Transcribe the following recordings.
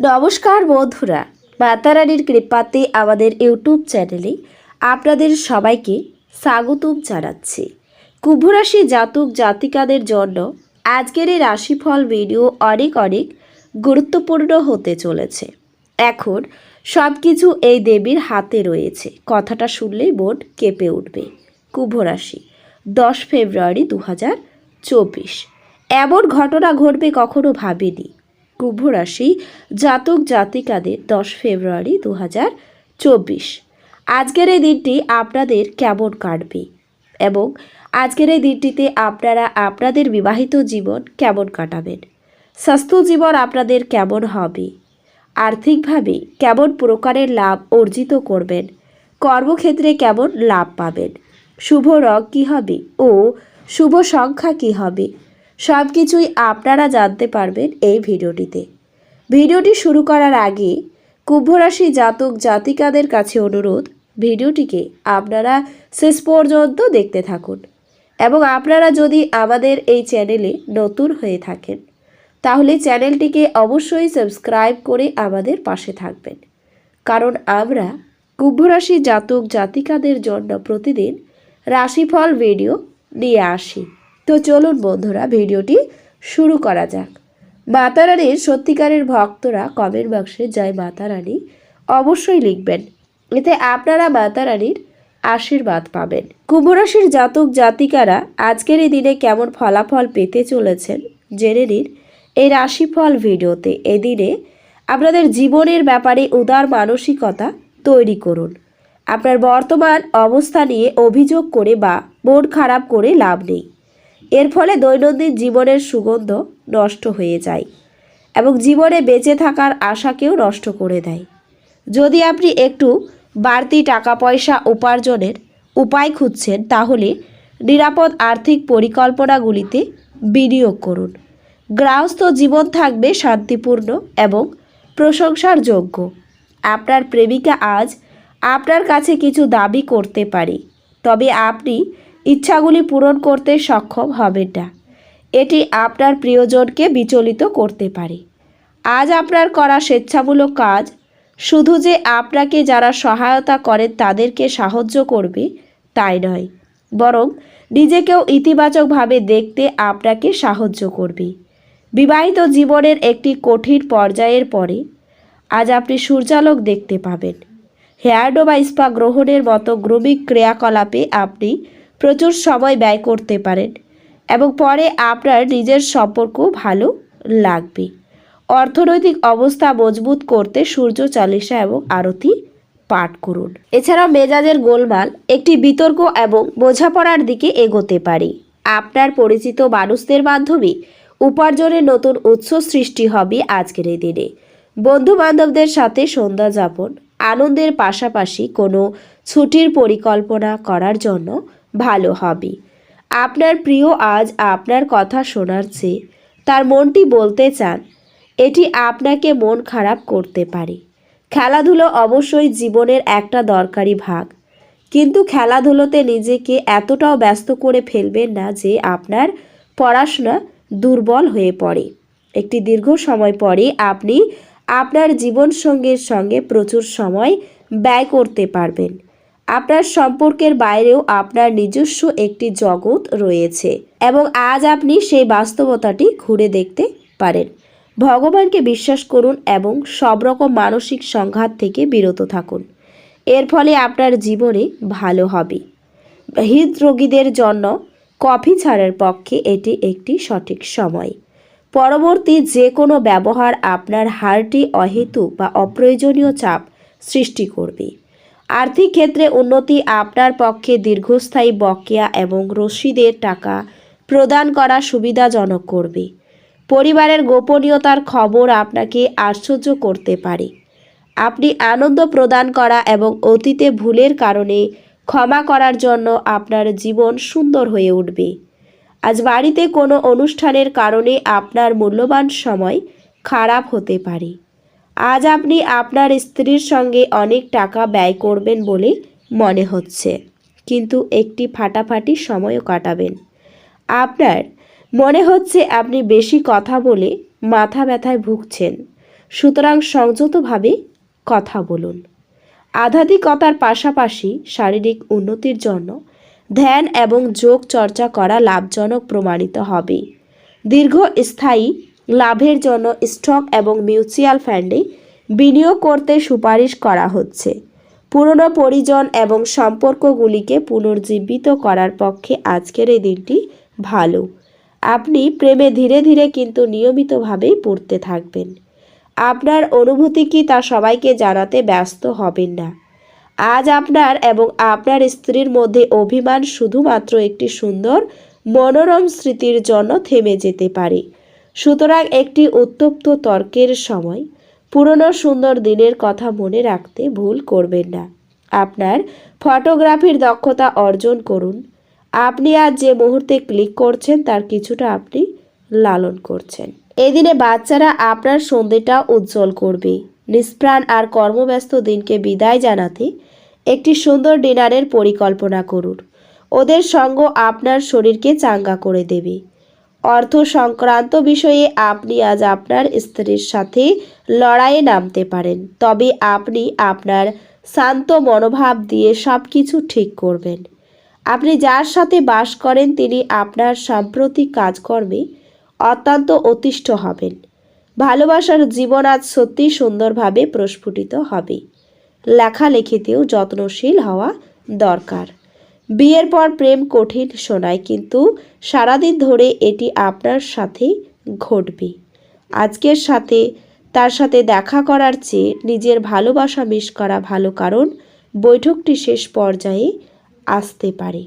নমস্কার বন্ধুরা, মাতারানির কৃপাতে আমাদের ইউটিউব চ্যানেলে আপনাদের সবাইকে স্বাগতম জানাচ্ছি। কুম্ভরাশি জাতক জাতিকাদের জন্য আজকের এই রাশিফল ভিডিও অনেক অনেক গুরুত্বপূর্ণ হতে চলেছে। এখন সব কিছু এই দেবীর হাতে রয়েছে। কথাটা শুনলেই মন কেঁপে উঠবে। কুম্ভরাশি, দশ ফেব্রুয়ারি দু হাজার চব্বিশ। এমন ঘটনা ঘটবে কখনো ভাবিনি। কুম্ভ রাশি জাতক জাতিকাদের দশ ফেব্রুয়ারি দু হাজার চব্বিশ। আজকের এই দিনটি আপনাদের কেমন কাটবে এবং আজকের এই দিনটিতে আপনারা আপনাদের বিবাহিত জীবন কেমন কাটাবেন? স্বাস্থ্য জীবন আপনাদের কেমন হবে? আর্থিকভাবে কেমন প্রকারের লাভ অর্জিত করবেন? কর্মক্ষেত্রে কেমন লাভ পাবেন? শুভ রং কী হবে ও শুভ সংখ্যা কী হবে? সব কিছুই আপনারা জানতে পারবেন এই ভিডিওটিতে। ভিডিওটি শুরু করার আগে কুম্ভরাশি জাতক জাতিকাদের কাছে অনুরোধ, ভিডিওটিকে আপনারা শেষ পর্যন্ত দেখতে থাকুন এবং আপনারা যদি আমাদের এই চ্যানেলে নতুন হয়ে থাকেন, তাহলে চ্যানেলটিকে অবশ্যই সাবস্ক্রাইব করে আমাদের পাশে থাকবেন। কারণ আমরা কুম্ভরাশি জাতক জাতিকাদের জন্য প্রতিদিন রাশিফল ভিডিও নিয়ে আসি। তো চলুন বন্ধুরা, ভিডিওটি শুরু করা যাক। মাতারানির সত্যিকারের ভক্তরা কমেন্ট বক্সে জয় মাতারানী অবশ্যই লিখবেন। এতে আপনারা মাতারানীর আশীর্বাদ পাবেন। কুম্ভরাশির জাতক জাতিকারা আজকের এই দিনে কেমন ফলাফল পেতে চলেছেন জেনে নিন এই রাশিফল ভিডিওতে। এদিনে আপনাদের জীবনের ব্যাপারে উদার মানসিকতা তৈরি করুন। আপনার বর্তমান অবস্থা নিয়ে অভিযোগ করে বা মন খারাপ করে লাভ নেই। এর ফলে দৈনন্দিন জীবনের সুগন্ধ নষ্ট হয়ে যায় এবং জীবনে বেঁচে থাকার আশাকেও নষ্ট করে দেয়। যদি আপনি একটু বাড়তি টাকা পয়সা উপার্জনের উপায় খুঁজছেন, তাহলে নিরাপদ আর্থিক পরিকল্পনাগুলিতে বিনিয়োগ করুন। গ্রাহস্থ জীবন থাকবে শান্তিপূর্ণ এবং প্রশংসার যোগ্য। আপনার প্রেমিকা আজ আপনার কাছে কিছু দাবি করতে পারে, তবে আপনি ইচ্ছাগুলি পূরণ করতে সক্ষম হবেন না এটি আপনার প্রিয়জনকে বিচলিত করতে পারে। আজ আপনার করা স্বেচ্ছামূলক কাজ, শুধু যে আপনাকে যারা সহায়তা করেন তাদেরকে সাহায্য করবে, তাই নয়। বরং নিজেকেও ইতিবাচকভাবে দেখতে আপনাকে সাহায্য করবে। বিবাহিত জীবনের একটি কঠিন পর্যায়ের পরে আজ আপনি সূর্যালোক দেখতে পাবেন। হেয়ারডো বা স্পা গ্রহণের মতো গ্রমিক ক্রিয়াকলাপে আপনি প্রচুর সময় ব্যয় করতে পারেন এবং পরে আপনার নিজের সম্পর্ক ভালো লাগবে। অর্থনৈতিক অবস্থা মজবুত করতে সূর্য চালিশা এবং আরতি পাঠ করুন। এছাড়াও মেজাজের গোলমাল, একটি বিতর্ক এবং বোঝাপড়ার দিকে এগোতে পারে। আপনার পরিচিত মানুষদের মাধ্যমে উপার্জনের নতুন উৎস সৃষ্টি হবে আজকের এই দিনে। বন্ধু বান্ধবদের সাথে সন্ধ্যা যাপন, আনন্দের পাশাপাশি কোনো ছুটির পরিকল্পনা করার জন্য ভালো হবে। আপনার প্রিয় আজ আপনার কথা শোনার চেয়ে তার মনটি বলতে চান, এটি আপনাকে মন খারাপ করতে পারে। খেলাধুলো অবশ্যই জীবনের একটা দরকারি ভাগ। কিন্তু খেলাধুলোতে নিজেকে এতটাও ব্যস্ত করে ফেলবেন না যে আপনার পড়াশোনা দুর্বল হয়ে পড়ে। একটি দীর্ঘ সময় পরে আপনি আপনার জীবনসঙ্গীর সঙ্গে প্রচুর সময় ব্যয় করতে পারবেন। আপনার সম্পর্কের বাইরেও আপনার নিজস্ব একটি জগৎ রয়েছে এবং আজ আপনি সেই বাস্তবতাটি ঘুরে দেখতে পারেন। ভগবানকে বিশ্বাস করুন এবং সব রকম মানসিক সংঘাত থেকে বিরত থাকুন। এর ফলে আপনার জীবনে ভালো হবে। হৃদরোগীদের জন্য কফি ছাড়ার পক্ষে এটি একটি সঠিক সময়। পরবর্তী যে কোনো ব্যবহার আপনার হারটি অহেতু বা অপ্রয়োজনীয় চাপ সৃষ্টি করবে। আর্থিক ক্ষেত্রে উন্নতি আপনার পক্ষে দীর্ঘস্থায়ী বকেয়া এবং রসিদের টাকা প্রদান করা সুবিধাজনক করবে। পরিবারের গোপনীয়তার খবর আপনাকে আশ্চর্য করতে পারে। আপনি আনন্দ প্রদান করা এবং অতীতে ভুলের কারণে ক্ষমা করার জন্য আপনার জীবন সুন্দর হয়ে উঠবে। আজ বাড়িতে কোনো অনুষ্ঠানের কারণে আপনার মূল্যবান সময় খারাপ হতে পারে। আজ আপনি আপনার স্ত্রীর সঙ্গে অনেক টাকা ব্যয় করবেন বলে মনে হচ্ছে। কিন্তু একটি ফাটাফাটি সময়ও কাটাবেন। আপনার মনে হচ্ছে আপনি বেশি কথা বলে মাথা ব্যথায় ভুগছেন। সুতরাং সংযতভাবে কথা বলুন। আধ্যাত্মিকতার পাশাপাশি শারীরিক উন্নতির জন্য ধ্যান এবং যোগ চর্চা করা লাভজনক প্রমাণিত হবে। দীর্ঘস্থায়ী লাভের জন্য স্টক এবং মিউচুয়াল ফান্ডে বিনিয়োগ করতে সুপারিশ করা হচ্ছে। পুরনো পরিজন এবং সম্পর্কগুলিকে পুনর্জীবিত করার পক্ষে আজকের এই দিনটি ভালো। আপনি প্রেমে ধীরে ধীরে কিন্তু নিয়মিতভাবেই পড়তে থাকবেন। আপনার অনুভূতি কি তা সবাইকে জানাতে ব্যস্ত হবেন না। আজ আপনার এবং আপনার স্ত্রীর মধ্যে অভিমান শুধুমাত্র একটি সুন্দর, মনোরম স্মৃতির জন্য থেমে যেতে পারে। সুতরাং একটি উত্তপ্ত তর্কের সময় পুরনো সুন্দর দিনের কথা মনে রাখতে ভুল করবেন না। আপনার ফটোগ্রাফির দক্ষতা অর্জন করুন। আপনি আজ যে মুহূর্তে ক্লিক করছেন, তার কিছুটা আপনি লালন করছেন। এদিনে বাচ্চারা আপনার সন্ধ্যেটা উজ্জ্বল করবে। নিষ্প্রাণ আর কর্মব্যস্ত দিনকে বিদায় জানাতে একটি সুন্দর ডিনারের পরিকল্পনা করুন। ওদের সঙ্গ আপনার শরীরকে চাঙ্গা করে দেবে। অর্থ সংক্রান্ত বিষয়ে আপনি আজ আপনার স্ত্রীর সাথে লড়াইয়ে নামতে পারেন। তবে আপনি আপনার শান্ত মনোভাব দিয়ে সব কিছু ঠিক করবেন। আপনি যার সাথে বাস করেন, তিনি আপনার সাম্প্রতিক কাজকর্মে অত্যন্ত অতিষ্ঠ হবেন। ভালোবাসার জীবন আজ সত্যি সুন্দরভাবে প্রস্ফুটিত হবে। লেখালেখিতেও যত্নশীল হওয়া দরকার। বিয়ের পর প্রেম কঠিন শোনায় কিন্তু সারাদিন ধরে এটি আপনার সাথে ঘটবে। আজকের সাথে তার সাথে দেখা করার চেয়ে নিজের ভালোবাসা মিস করা ভালো কারণ বৈঠকটি শেষ পর্যায়ে আসতে পারে।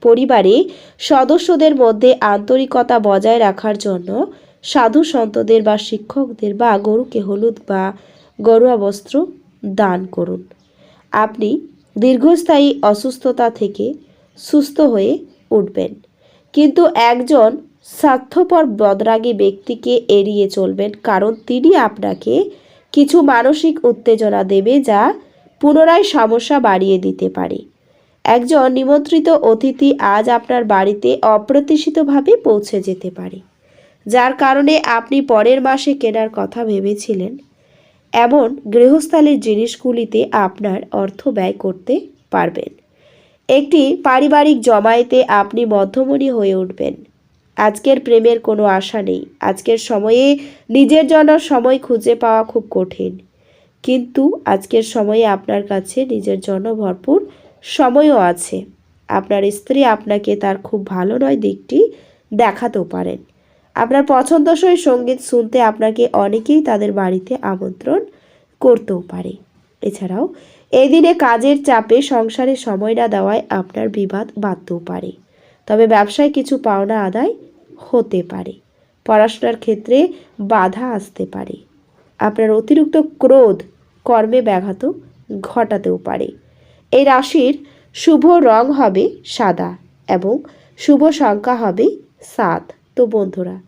পরিবারে সদস্যদের মধ্যে আন্তরিকতা বজায় রাখার জন্য সাধু সন্তদের বা শিক্ষকদের বা গরুকে হলুদ বা গরুয়া বস্ত্র দান করুন। আপনি দীর্ঘস্থায়ী অসুস্থতা থেকে সুস্থ হয়ে উঠবেন। কিন্তু একজন স্বার্থপর বদরাগী ব্যক্তিকে এড়িয়ে চলবেন, কারণ তিনি আপনাকে কিছু মানসিক উত্তেজনা দেবে যা পুনরায় সমস্যা বাড়িয়ে দিতে পারে। একজন নিমন্ত্রিত অতিথি আজ আপনার বাড়িতে অপ্রত্যাশিতভাবে পৌঁছে যেতে পারে, যার কারণে আপনি পরের মাসে কেনার কথা ভেবেছিলেন। এমন গৃহস্থালির জিনিসগুলিতে আপনার অর্থ ব্যয় করতে পারবেন। একটি পারিবারিক জমায়েতে আপনি মধ্যমণি হয়ে উঠবেন। আজকের প্রেমের কোনো আশা নেই। আজকের সময়ে নিজের জন্য সময় খুঁজে পাওয়া খুব কঠিন। কিন্তু আজকের সময়ে আপনার কাছে নিজের জন্য ভরপুর সময়ও আছে। আপনার স্ত্রী আপনাকে তার খুব ভালো নয় দিকটি দেখাতেও পারেন। আপনার পছন্দসই সংগীত শুনতে আপনাকে অনেকেই তাদের বাড়িতে আমন্ত্রণ করতেও পারে। এছাড়াও, এই দিনে কাজের চাপে সংসারে সময় না দেওয়ায় আপনার বিবাদ বাঁধতেও পারে। তবে ব্যবসায় কিছু পাওনা আদায় হতে পারে। পড়াশোনার ক্ষেত্রে বাধা আসতে পারে। আপনার অতিরিক্ত ক্রোধ কর্মে ব্যাঘাত ঘটাতেও পারে। এই রাশির শুভ রং হবে সাদা এবং শুভ সংখ্যা হবে সাত। তো বন্ধুরা